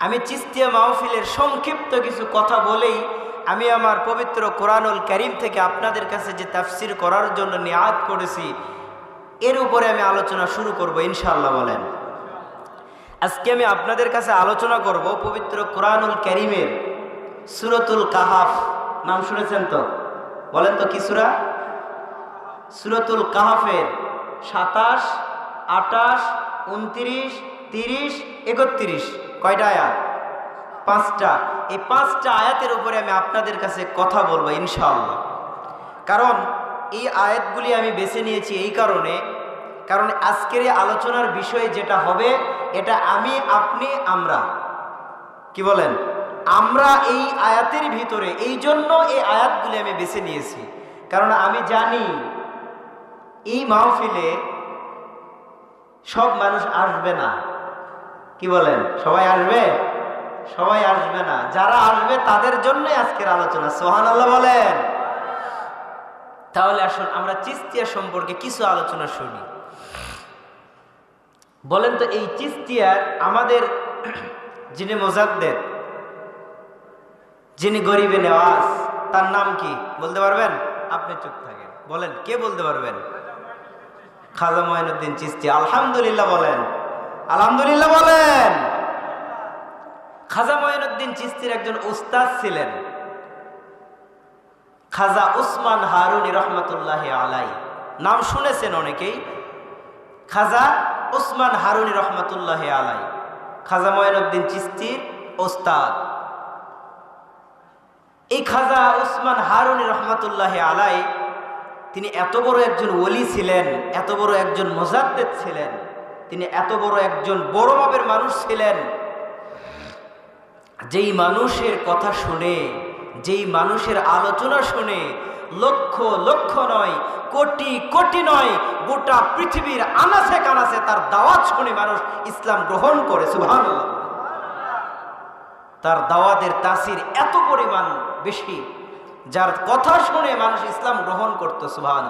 আমি চিস্তিয়া মাহফিলের সংক্ষিপ্ত কিছু কথা বলেই আমি আমার পবিত্র কোরআনুল করিম থেকে আপনাদের কাছে যে তাফসির করার জন্য নিয়াদ করেছি, এর উপরে আমি আলোচনা শুরু করব, ইনশাআল্লাহ বলেন। আজকে আমি আপনাদের কাছে আলোচনা করব পবিত্র কোরআনুল করিমের সুরতুল কাহাফ। নাম শুনেছেন তো? বলেন তো কি সুরা? সুরতুল কাহাফের সাতাশ আটাশ উনত্রিশ, তিরিশ, একত্রিশ। কয়টা আয়াত? পাঁচটা। এই পাঁচটা আয়াতের উপরে আমি আপনাদের কাছে কথা বলব ইনশাআল্লাহ। কারণ এই আয়াতগুলি আমি বেছে নিয়েছি এই কারণে, কারণ আজকের এই আলোচনার বিষয়ে যেটা হবে, এটা আমি, আপনি, আমরা। কি বলেন? আমরা এই আয়াতের ভিতরে, এই জন্য এই আয়াতগুলি আমি বেছে নিয়েছি। কারণ আমি জানি, এই মাহফিলে সব মানুষ আসবে না। কি বলেন? সবাই আসবে? সবাই আসবে না। যারা আসবে, তাদের জন্যই আজকের আলোচনা। সোহান আল্লাহ বলেন। তাহলে আসুন, আমরা চিস্তিয়া সম্পর্কে কিছু আলোচনা শুনি। বলেন তো, এই চিস্তিয়ার আমাদের যিনি মোজাদ্দের যিনি গরিবে নেওয়াজ, তার নাম কি? বলতে পারবেন? আপনি চুপ থাকেন। বলেন, কে বলতে পারবেন? খাজা মঈনুদ্দিন চিস্তি আলহামদুলিল্লাহ বলেন। আলহামদুলিল্লাহ বলেন। খাজা মঈনুদ্দিন চিস্তির একজন উস্তাদ ছিলেন। খাজা উসমান হারুনি রহমতুল্লাহ আলাই নাম শুনেছেন অনেকেই। খাজা উসমান হারুনি রহমতুল্লাহ আলাই খাজা মঈনুদ্দিন চিস্তির ওস্তাদ এই খাজা উসমান হারুনি রহমতুল্লাহ আলাই তিনি এত বড় একজন ওলি ছিলেন, এত বড় একজন মোজাদ্দেদ ছিলেন। তিনি এত বড় একজন বড় মাপের মানুষ ছিলেন। যেই মানুষের কথা শুনে, যেই মানুষের আলোচনা শুনে লক্ষ লক্ষ নয়, কোটি কোটি নয়, গোটা পৃথিবীর আনাসে কানাসে তার দাওয়াত শুনে মানুষ ইসলাম গ্রহণ করে সুভান তার দাওয়াতের তাসির এত পরিমাণ বেশি, যার কথা শুনে মানুষ ইসলাম গ্রহণ করতো সুভান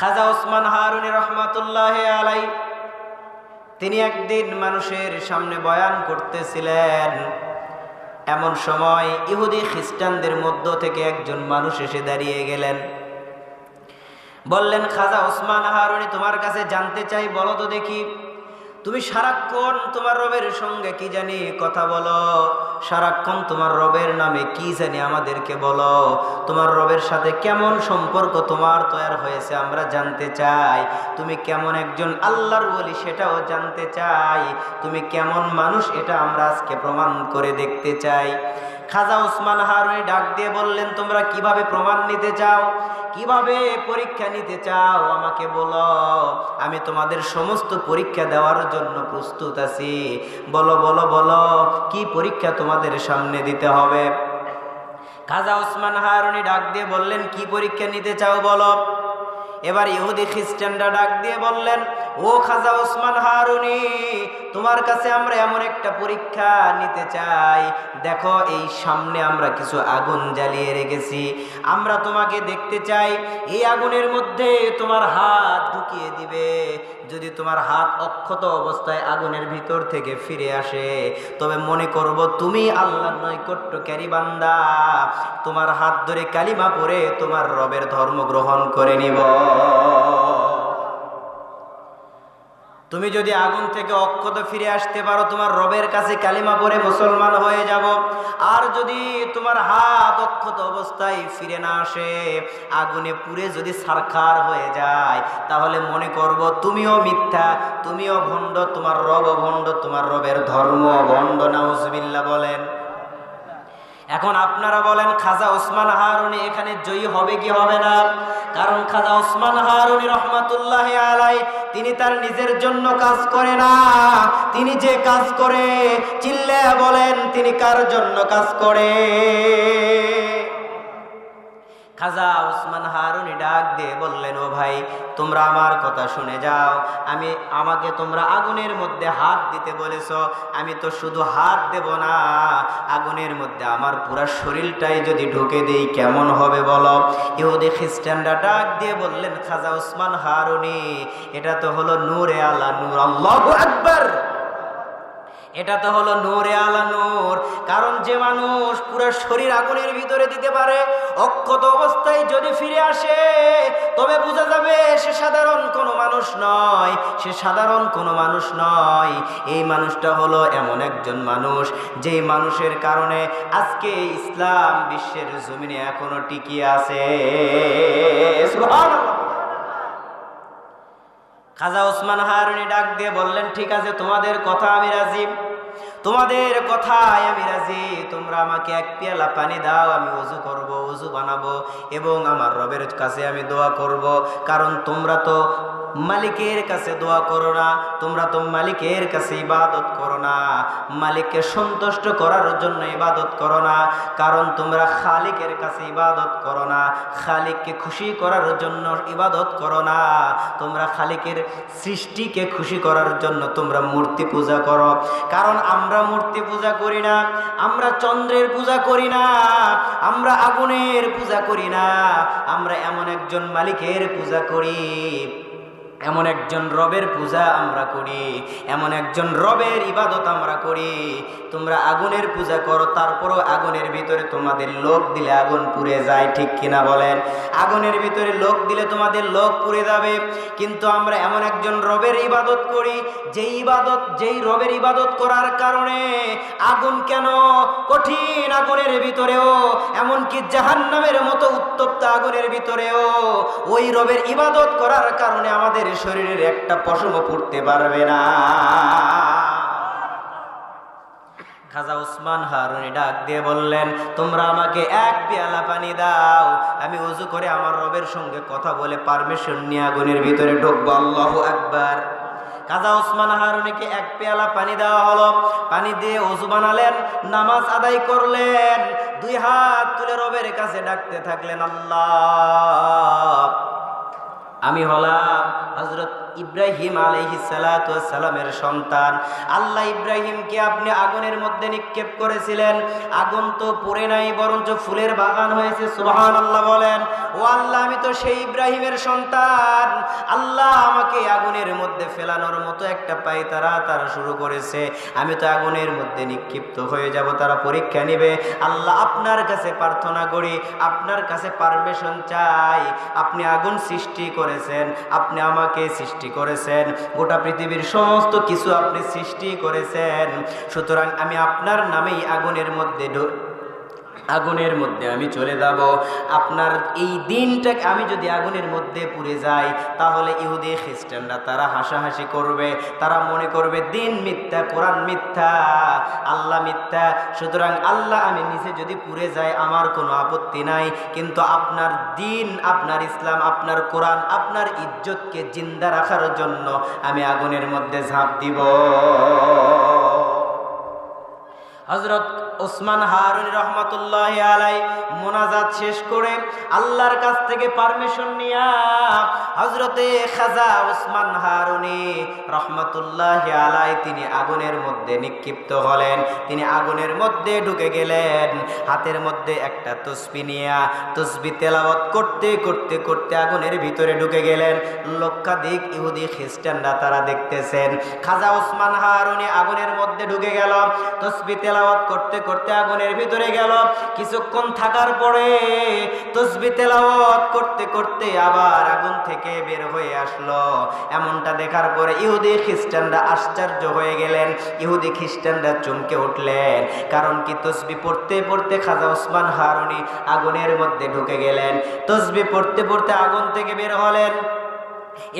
খাজা ওসমান হারুনি রহমাতুল্লাহ আলাই তিনি একদিন মানুষের সামনে বয়ান করতেছিলেন, এমন সময় ইহুদি খ্রিস্টানদের মধ্য থেকে একজন মানুষ এসে দাঁড়িয়ে গেলেন। বললেন, খাজা ওসমান হারুনি, তোমার কাছে জানতে চাই, বলো তো দেখি। তুমি সারাক্ষণ তোমার রবের সঙ্গে কি জানি কথা বলো। সারাক্ষণ তোমার রবের নামে কি জানি আমাদেরকে বলো। তোমার রবের সাথে কেমন সম্পর্ক তোমার তৈরি হয়েছে আমরা জানতে চাই। তুমি কেমন একজন আল্লাহর বলি সেটাও জানতে চাই। তুমি কেমন মানুষ এটা আমরা আজকে প্রমাণ করে দেখতে চাই। খাজা উসমান হারুনি ডাক দিয়ে বললেন, তোমরা কীভাবে প্রমাণ নিতে চাও? কীভাবে পরীক্ষা নিতে চাও আমাকে বলো। আমি তোমাদের সমস্ত পরীক্ষা দেওয়ার জন্য প্রস্তুত আছি। বলো বলো বলো, কি পরীক্ষা তোমাদের সামনে দিতে হবে? খাজা ওসমান হারুনি ডাক দিয়ে বললেন, কি পরীক্ষা নিতে চাও বলো? এবার ইহুদি খ্রিস্টানরা ডাক দিয়ে বললেন ও খাজা ওসমান হারুনি, তোমার কাছে আমরা এমন একটা পরীক্ষা নিতে চাই। দেখো, এই সামনে আমরা কিছু আগুন জ্বালিয়ে রেখেছি। আমরা তোমাকে দেখতে চাই, এই আগুনের মধ্যে তোমার হাত ঢুকিয়ে দিবে। যদি তোমার হাত অক্ষত অবস্থায় আগুনের ভিতর থেকে ফিরে আসে, তবে মনে করব তুমি আল্লাহ নৈকট্যকারী ক্যারিবান্দা তোমার হাত ধরে কালিমা পরে তোমার রবের ধর্ম গ্রহণ করে নিব। তুমি যদি আগুন থেকে অক্ষত ফিরে আসতে পারো, তোমার রবের কাছে কালিমা পরে মুসলমান হয়ে যাব। আর যদি তোমার হাত অক্ষত অবস্থায় ফিরে না আসে, আগুনে পুড়ে যদি সারখার হয়ে যায়, তাহলে মনে করব তুমিও মিথ্যা, তুমিও ভণ্ড, তোমার রব ভণ্ড তোমার রবের ধর্ম ভণ্ড নাউজবিল্লা বলেন। এখন আপনারা বলেন, খাজা ওসমান হারুনি এখানে জয়ী হবে কি হবে না? কারণ খাজা ওসমান হারুনি রহমাতুল্লাহ আলাই, তিনি তার নিজের জন্য কাজ করে না। তিনি যে কাজ করে চিল্লে বলেন, তিনি কার জন্য কাজ করে? খাজা ওসমান হারুনি ডাক দিয়ে বললেন, ও ভাই, তোমরা আমার কথা শুনে যাও। আমি, আমাকে তোমরা আগুনের মধ্যে হাত দিতে বলেছ। আমি তো শুধু হাত দেব না, আগুনের মধ্যে আমার পুরা শরীরটাই যদি ঢুকে দেই, কেমন হবে বলো? ইহুদি খ্রিস্টানরা ডাক দিয়ে বললেন, খাজা ওসমান হারুনি এটা তো হলো নূরে আল্লাহ নূর আল্লাহ আকবার। এটা তো হলো নূরে আলা নূর। কারণ যে মানুষ পুরো শরীর আগুনের ভিতরে দিতে পারে, অক্ষত অবস্থায় যদি ফিরে আসে, তবে বোঝা যাবে সে সাধারণ কোনো মানুষ নয়, সে সাধারণ কোনো মানুষ নয়। এই মানুষটা হলো এমন একজন মানুষ, যে মানুষের কারণে আজকে ইসলাম বিশ্বের জমিনে এখনও টিকিয়ে আছে। খাজা ওসমান হারুনি ডাক দিয়ে বললেন, ঠিক আছে, তোমাদের কথা আমি রাজি। তোমাদের কথায় আমি রাজি। তোমরা আমাকে এক পেয়ালা পানি দাও, আমি উজু করব, উজু বানাবো এবং আমার রবের কাছে আমি দোয়া করব। কারণ তোমরা তো মালিকের কাছে দোয়া করো না, তোমরা তো মালিকের কাছে ইবাদত করো না। মালিককে সন্তুষ্ট করার জন্য ইবাদত করো না, কারণ তোমরা খালিকের কাছে ইবাদত করো না। খালিককে খুশি করার জন্য ইবাদত করো না, তোমরা খালিকের সৃষ্টিকে খুশি করার জন্য তোমরা মূর্তি পূজা করো। কারণ আমরা মূর্তি পূজা করি না, আমরা চন্দ্রের পূজা করি না, আমরা আগুনের পূজা করি না, আমরা এমন একজন মালিকের পূজা করি। এমন একজন রবের পূজা আমরা করি, এমন একজন রবের ইবাদত আমরা করি। তোমরা আগুনের পূজা করো, তারপরও আগুনের ভিতরে তোমাদের লোক দিলে আগুন পুড়ে যায়, ঠিক কিনা বলেন? আগুনের ভিতরে লোক দিলে তোমাদের লোক পুড়ে যাবে। কিন্তু আমরা এমন একজন রবের ইবাদত করি যেই ইবাদত, যেই রবের ইবাদত করার কারণে আগুন কেন? কঠিন আগুনের ভিতরেও, এমনকি জাহান্নামের মতো উত্তপ্ত আগুনের ভিতরেও ওই রবের ইবাদত করার কারণে আমাদের শরীরের একটা পশমও পড়তে পারবে না। খাজা উসমান হারুনি ডাক দিয়ে বললেন, তোমরা আমাকে এক পেয়ালা পানি দাও। আমি উজু করে আমার রবের সঙ্গে কথা বলে পারমিশন নিয়ে আগুনের ভিতরে ঢুকবো। আল্লাহ একবার কাজা ওসমান হারুনিকে এক পেয়ালা পানি দেওয়া হলো। পানি দিয়ে অজু বানালেন, নামাজ আদায় করলেন। দুই হাত তুলে রবের কাছে ডাকতে থাকলেন, আল্লাহ আমি হলাম হজরত ইব্রাহিম আলহি সালামের সন্তান। আল্লাহ ইব্রাহিমকে আপনি আগুনের মধ্যে নিক্ষেপ করেছিলেন। আগুন তো পুড়ে নাই, বরঞ্চ ফুলের বাগান হয়েছে সুবহান আল্লাহ বলেন। ও আল্লাহ, আমি তো সেই ইব্রাহিমের সন্তান। আল্লাহ আমাকে আগুনের মধ্যে ফেলানোর মতো একটা পাই তারা তারা শুরু করেছে। আমি তো আগুনের মধ্যে নিক্ষিপ্ত হয়ে যাব, তারা পরীক্ষা নেবে। আল্লাহ আপনার কাছে প্রার্থনা করি, আপনার কাছে পারমিশন চাই। আপনি আগুন সৃষ্টি করেছেন, আপনি আমাকে সৃষ্টি করেছেন। গোটা পৃথিবীর সমস্ত কিছু আপনি সৃষ্টি করেছেন। সুতরাং আমি আপনার নামেই আগুনের মধ্যে আগুনের মধ্যে আমি চলে যাব। আপনার এই দিনটাকে আমি যদি আগুনের মধ্যে পুড়ে যাই, তাহলে ইহুদি খ্রিস্টানরা তারা হাসাহাসি করবে, তারা মনে করবে, দিন মিথ্যা, কোরআন মিথ্যা, আল্লাহ মিথ্যা। সুতরাং আল্লাহ আমি নিচে যদি পুড়ে যাই, আমার কোনো আপত্তি নাই। কিন্তু আপনার দিন, আপনার ইসলাম, আপনার কোরআন, আপনার ইজ্জতকে জিন্দা রাখার জন্য আমি আগুনের মধ্যে ঝাঁপ দিব। হজরত ওসমান হারুন রহমতুল্লাহ আলাই মোনাজাত শেষ করে আল্লাহর কাছ থেকে পারমিশন নিয়া হজরতে খাজা ওসমান হারুনি রহমতুল্লাহ আলাই তিনি আগুনের মধ্যে নিক্ষিপ্ত হলেন। তিনি আগুনের মধ্যে ঢুকে গেলেন। হাতের মধ্যে একটা তসবি নিয়া তসবি তেলাওয়াত করতে করতে করতে আগুনের ভিতরে ঢুকে গেলেন। লক্ষাধিক ইহুদি খ্রিস্টানরা তারা দেখতেছেন। খাজা ওসমান হারুনি আগুনের মধ্যে ঢুকে গেল। তসবি তেলাওয়াত করতে করতে আগুনের ভিতরে গেল। কিছুক্ষণ থাকার পরে তসবি তেলাওয়াত করতে করতে আবার আগুন থেকে বের হয়ে আসলো। এমনটা দেখার পরে ইহুদি খ্রিস্টানরা আশ্চর্য হয়ে গেলেন। ইহুদি খ্রিস্টানরা চমকে উঠলেন, কারণ কি তসবি পড়তে পড়তে খাজা ওসমান হারুনি আগুনের মধ্যে ঢুকে গেলেন। তসবি পড়তে পড়তে আগুন থেকে বের হলেন।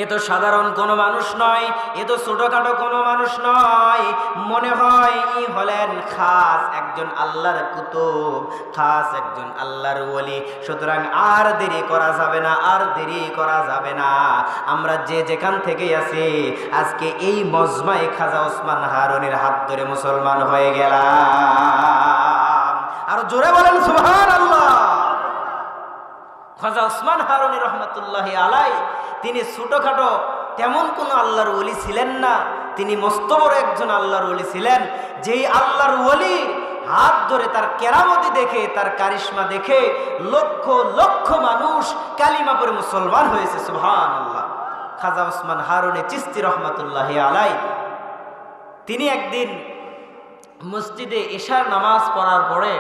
এ তো সাধারণ কোনো মানুষ নয়, এ তো ছোটখাটো কোনো মানুষ নয়। মনে হয় ই হলেন খাস একজন আল্লাহর কুতুব, খাস একজন আল্লাহর ওলি। সুতরাং আর দেরি করা যাবে না, আর দেরি করা যাবে না। আমরা যে যেখান থেকে আছি, আজকে এই মজমাই খাজা ওসমান হারুনের হাত ধরে মুসলমান হয়ে গেলাম। আর জোরে বলেন সুবহান আল্লাহ খাজা ওসমান হারুনি রহমতুল্লাহ আলাই তিনি ছোটখাটো, তেমন কোনো আল্লাহর ওলি ছিলেন না। তিনি মস্ত বড় একজন আল্লাহর ওলি ছিলেন। যেই আল্লাহর ওলি হাত ধরে তার কেরামতি দেখে, তার কারিশ্মা দেখে লক্ষ লক্ষ মানুষ কালিমা পরে মুসলমান হয়েছে সুহান আল্লাহ খাজা ওসমান হারুনে চিস্তি রহমতুল্লাহ আলাই তিনি একদিন মসজিদে এশার নামাজ পড়ার পরে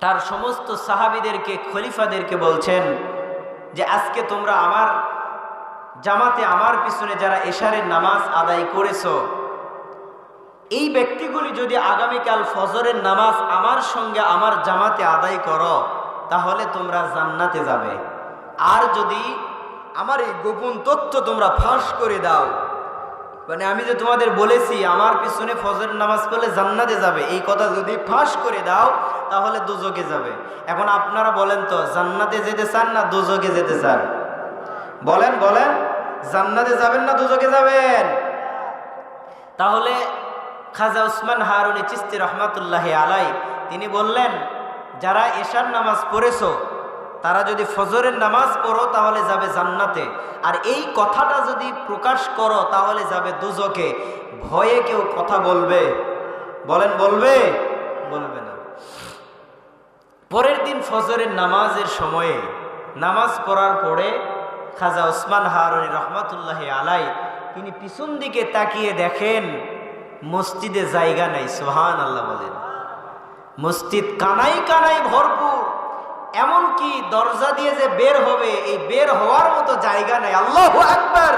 তার সমস্ত সাহাবিদেরকে, খলিফাদেরকে বলছেন যে আজকে তোমরা আমার জামাতে আমার পিছনে যারা এশারের নামাজ আদায় করেছ, এই ব্যক্তিগুলি যদি আগামীকাল ফজরের নামাজ আমার সঙ্গে আমার জামাতে আদায় করো, তাহলে তোমরা জান্নাতে যাবে। আর যদি আমার এই গোপন তথ্য তোমরা ফাঁস করে দাও মানে আমি যে তোমাদের বলেছি, আমার পিছনে ফজরের নামাজ পড়লে জান্নাতে যাবে, এই কথা যদি ফাঁস করে দাও তাহলে দুজকে যাবে। এখন আপনারা বলেন তো, জান্নাতে যেতে চান না দুজকে যেতে চান? বলেন বলেন, জান্নাতে যাবেন না দুজকে যাবেন? তাহলে খাজা উসমান হারুনি চিস্তি রহমাতুল্লাহ আলাই তিনি বললেন, যারা এশার নামাজ পড়েছো, তারা যদি ফজরের নামাজ পড়ো, তাহলে যাবে জান্নাতে। আর এই কথাটা যদি প্রকাশ করো, তাহলে যাবে দুজকে ভয়ে কেউ কথা বলবে? বলেন, বলবে? বলবে না। পরের দিন ফজরের নামাজের সময়ে নামাজ পড়ার পরে খাজা ওসমান হারুনি রহমাতুল্লাহ আলাই তিনি পিছন দিকে তাকিয়ে দেখেন মসজিদে জায়গা নাই সোহান আল্লাহ বলেন। মসজিদ কানাই কানাই ভরপুর, এমনকি দরজা দিয়ে যে বের হবে, এই বের হওয়ার মতো জায়গা নাই। আল্লাহ আকবার!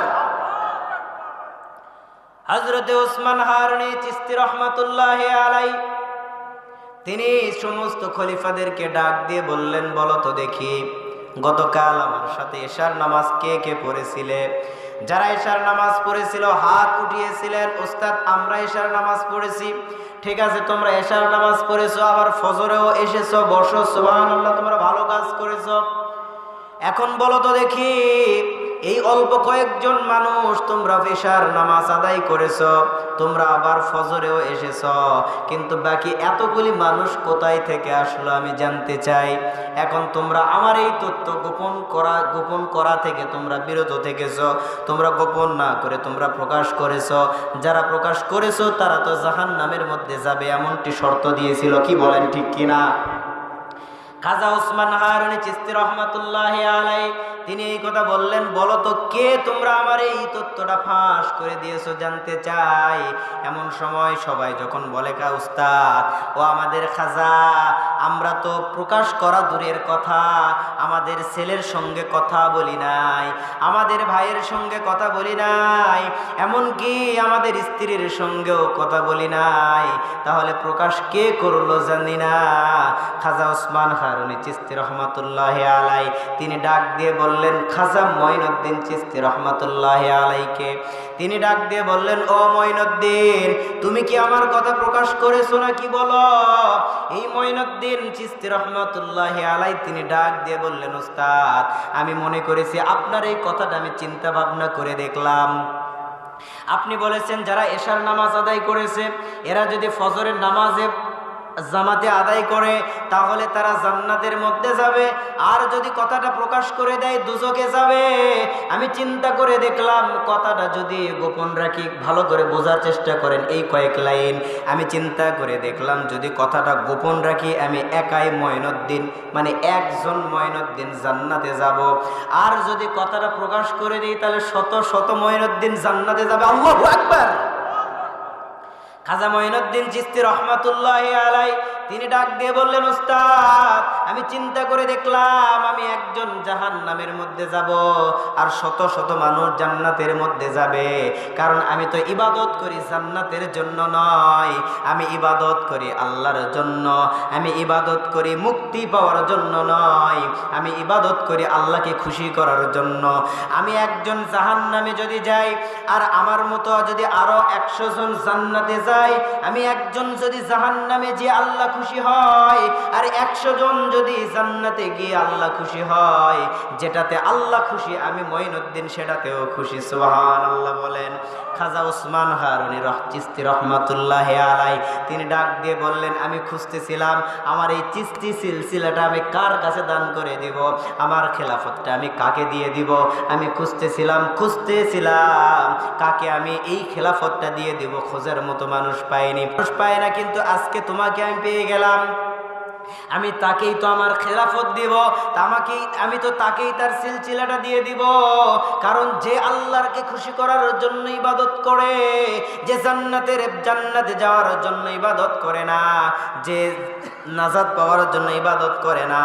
হজরতে ওসমান হারুনি চিস্তি রহমাতুল্লাহ আলাই তিনি সমস্ত খলিফাদেরকে ডাক দিয়ে বললেন, বলো তো দেখি, গতকাল আমার সাথে এশার নামাজ কে কে পড়েছিলে? যারা এশার নামাজ পড়েছিল, হাত উঠিয়েছিলেন, ওস্তাদ, আমরা এশার নামাজ পড়েছি। ঠিক আছে, তোমরা এশার নামাজ পড়েছো, আবার ফজরেও এসেছ, বসো সোহান তোমরা ভালো কাজ করেছ। এখন বলো তো দেখি এই অল্প কয়েকজন মানুষ, তোমরা পেশার নামাজ আদায় করেছ, তোমরা আবার ফজরেও এসেছ। কিন্তু বাকি এতগুলি মানুষ কোথায় থেকে আসলো আমি জানতে চাই। এখন তোমরা আমার এই তথ্য গোপন করা গোপন করা থেকে তোমরা বিরত থেকেছ। তোমরা গোপন না করে তোমরা প্রকাশ করেছ। যারা প্রকাশ করেছ, তারা তো জাহান নামের মধ্যে যাবে, এমনটি শর্ত দিয়েছিল। কি বলেন ঠিক কিনা? খাজা ওসমান হারুনি চিস্তি রহমাতুল্লাহ আলাই তিনি এই কথা বললেন, বলো তো, কে তোমরা আমার এই তথ্যটা ফাঁস করে দিয়েছ জানতে চাই? এমন সময় সবাই যখন বলে, কা উস্তাদ, ও আমাদের খাজা, আমরা তো প্রকাশ করা দূরের কথা, আমাদের ছেলের সঙ্গে কথা বলি নাই, আমাদের ভাইয়ের সঙ্গে কথা বলি নাই, এমনকি আমাদের স্ত্রীর সঙ্গেও কথা বলি নাই, তাহলে প্রকাশ কে করল জানি না। খাজা ওসমান হারুনি চিস্তি রহমাতুল্লাহ আলাই তিনি ডাক দিয়ে বললেন, খাজা মঈনুদ্দিন চিস্তি রহমাতুল্লাহ আলাইকে তিনি ডাক দিয়ে বললেন, ও মঈনুদ্দিন, তুমি কি আমার কথা প্রকাশ করেছ না কি বলো? এই মঈনুদ্দিন চিস্তি রহমাতুল্লাহ আলাই তিনি ডাক দিয়ে বললেন, ওস্তাদ, আমি মনে করেছি আপনার এই কথাটা আমি চিন্তা ভাবনা করে দেখলাম। আপনি বলেছেন, যারা এশার নামাজ আদায় করেছে, এরা যদি ফজরের নামাজে জামাতে আদায় করে, তাহলে তারা জান্নাতের মধ্যে যাবে। আর যদি কথাটা প্রকাশ করে দেয়, দুজকে যাবে। আমি চিন্তা করে দেখলাম, কথাটা যদি গোপন রাখি, ভালো করে বোঝার চেষ্টা করেন এই কয়েক লাইন। আমি চিন্তা করে দেখলাম, যদি কথাটা গোপন রাখি, আমি একাই ময়নুদ্দিন মানে একজন ময়নুদ্দিন জান্নাতে যাব। আর যদি কথাটা প্রকাশ করে দিই, তাহলে শত শত ময়নুদ্দিন জান্নাতে যাবে। আল্লাহু আকবার! খাজা মহিনুদ্দিন চিস্তি রহমাতুল্লাহ আলাই তিনি ডাক দিয়ে বললেন, উস্তাদ, আমি চিন্তা করে দেখলাম আমি একজন জাহান নামের মধ্যে যাব আর শত শত মানুষ জান্নাতের মধ্যে যাবে। কারণ আমি তো ইবাদত করি জান্নাতের জন্য নয়। আমি ইবাদত করি আল্লাহর জন্য। আমি ইবাদত করি মুক্তি পাওয়ার জন্য নয়। আমি ইবাদত করি আল্লাহকে খুশি করার জন্য। আমি একজন জাহান নামে যদি যাই আর আমার মতো যদি আরও একশো জন জান্নাতে যাই আমি একজন যদি জাহান নামে যে আল্লাহ খুশি হয়। আর একশো জন যদি জান্নাতে গিয়ে আল্লাহ খুশি হয়, যেটাতে আল্লাহ খুশি, আমি মঈনুদ্দিন সেটাতেও খুশি সোহান আল্লাহ বলেন। খাজা উসমান হারুনি রহ চিস্তি রহমাতুল্লাহ আলাই তিনি ডাক দিয়ে বললেন, আমি খুঁজতেছিলাম, আমার এই চিস্তি সিলসিলাটা আমি কার কাছে দান করে দিব? আমার খেলাফতটা আমি কাকে দিয়ে দিব? আমি খুঁজতেছিলাম খুঁজতেছিলাম, কাকে আমি এই খেলাফতটা দিয়ে দিব? খোঁজার মতো মানুষ পাইনি। মানুষ পায় না, কিন্তু আজকে তোমাকে আমি পেয়ে গেলাম। আমি তাকেই তো আমার খেলাফত দিব আমাকেই আমি তো তাকেই তার সিলসিলাটা দিয়ে দিব। কারণ যে আল্লাহরকে খুশি করার জন্য ইবাদত করে, যে জান্নাতের জান্নাতে যাওয়ার জন্য ইবাদত করে না, যে নাজাদ পাওয়ার জন্য ইবাদত করে না,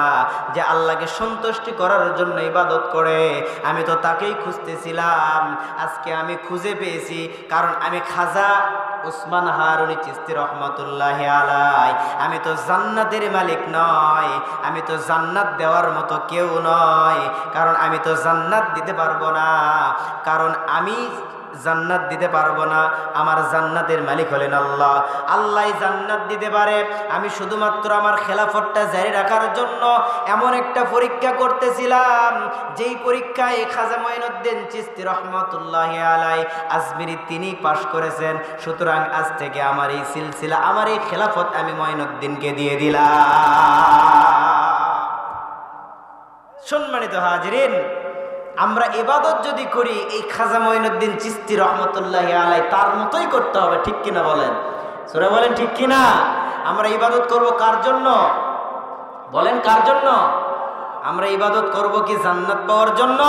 যে আল্লাহকে সন্তুষ্টি করার জন্য ইবাদত করে, আমি তো তাকেই খুঁজতেছিলাম। আজকে আমি খুঁজে পেয়েছি, কারণ আমি খাজা উসমান হারুনি চিস্তি রহমতুল্লাহ আলাই আমি তো জান্নাতের মালিক নয়, আমি তো জান্নাত দেওয়ার মতো কেউ নয়। কারণ আমি তো জান্নাত দিতে পারব না। কারণ আমি জান্নাত দিতে পারব না। আমার জান্নাতের মালিক হলেন আল্লাহ। আল্লাহ জান্নাত দিতে পারে। আমি শুধুমাত্র আমার খেলাফতটা জারি রাখার জন্য এমন একটা পরীক্ষা করতেছিলাম, যেই পরীক্ষায় খাজা মঈনুদ্দিন চিস্তি রহমতুল্লাহ আলাই আজমিরি তিনি পাশ করেছেন। সুতরাং আজ থেকে আমার এই সিলসিলা, আমার এই খেলাফত আমি মঈনুদ্দিনকে দিয়ে দিলাম। সম্মানিত হাজরিন আমরা এবাদত যদি করি, এই খাজা মঈনুদ্দিন চিস্তি রহমতুল্লাহ আলাই তার মতোই করতে হবে, ঠিক কিনা বলেন? সুরা বলেন, ঠিক কিনা? আমরা ইবাদত করব কার জন্য? বলেন, কার জন্য? আমরা ইবাদত করব কি জান্নাত পাওয়ার জন্য?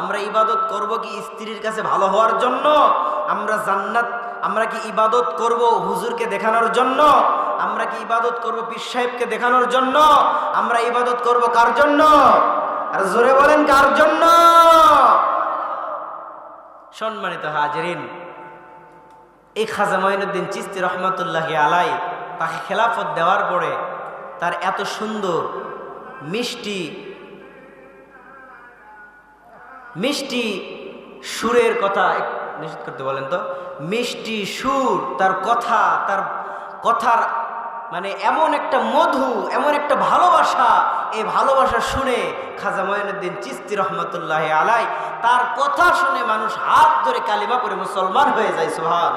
আমরা ইবাদত করব কি স্ত্রীর কাছে ভালো হওয়ার জন্য? আমরা জান্নাত, আমরা কি ইবাদত করব হুজুরকে দেখানোর জন্য? আমরা কি ইবাদত করব পীর সাহেবকে দেখানোর জন্য? আমরা ইবাদত করব কার জন্য? জোরে বলেন, কার জন্য? সম্মানিত হাজরিন, এই খাজা মঈনুদ্দিন চিস্তি রহমতুল্লাহ আলাই তাকে খেলাফত দেওয়ার পরে তার এত সুন্দর, মিষ্টি মিষ্টি সুরের কথা নিষেধ করতে বলেন তো, মিষ্টি সুর, তার কথা, তার কথার মানে এমন একটা মধু, এমন একটা ভালোবাসা এই ভালোবাসা শুনে খাজা মঈনুদ্দিন চিস্তি রহমতুল্লাহ আলাই তার কথা শুনে মানুষ হাত ধরে কালিমা করে মুসলমান হয়ে যায় সোহান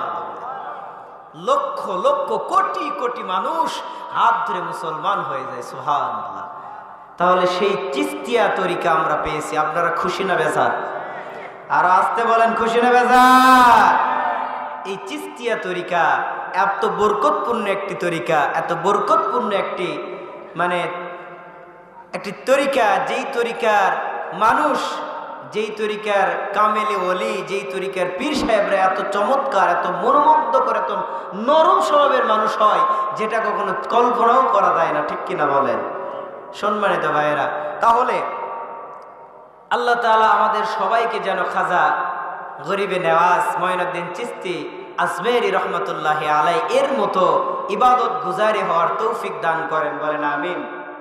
লক্ষ লক্ষ, কোটি কোটি মানুষ হাত ধরে মুসলমান হয়ে যায় সোহান তাহলে সেই চিস্তিয়া তরিকা আমরা পেয়েছি, আপনারা খুশি না বেজার? আর আসতে বলেন, খুশি না বেজার? এই চিস্তিয়া তরিকা এত বরকতপূর্ণ একটি তরিকা, এত বরকতপূর্ণ একটি মানে একটি তরিকা, যেই তরিকার মানুষ, যেই তরিকার কামেলে অলি যেই তরিকার পীর সাহেবরা এত চমৎকার, এত মনোমুগ্ধকর, এত নরম স্বভাবের মানুষ হয়, যেটা কখনো কল্পনাও করা যায় না, ঠিক কিনা বলেন? সম্মানিত ভাইয়েরা, তাহলে আল্লাহ তাআলা আমাদের সবাইকে যেন খাজা গরিবে নেওয়াজ ময়নুদ্দিন চিস্তি, আজমেরি রহমতুল্লাহ আলাই এর মতো ইবাদত গুজারি হওয়ার তৌফিক দান করেন, বলেন আমিন।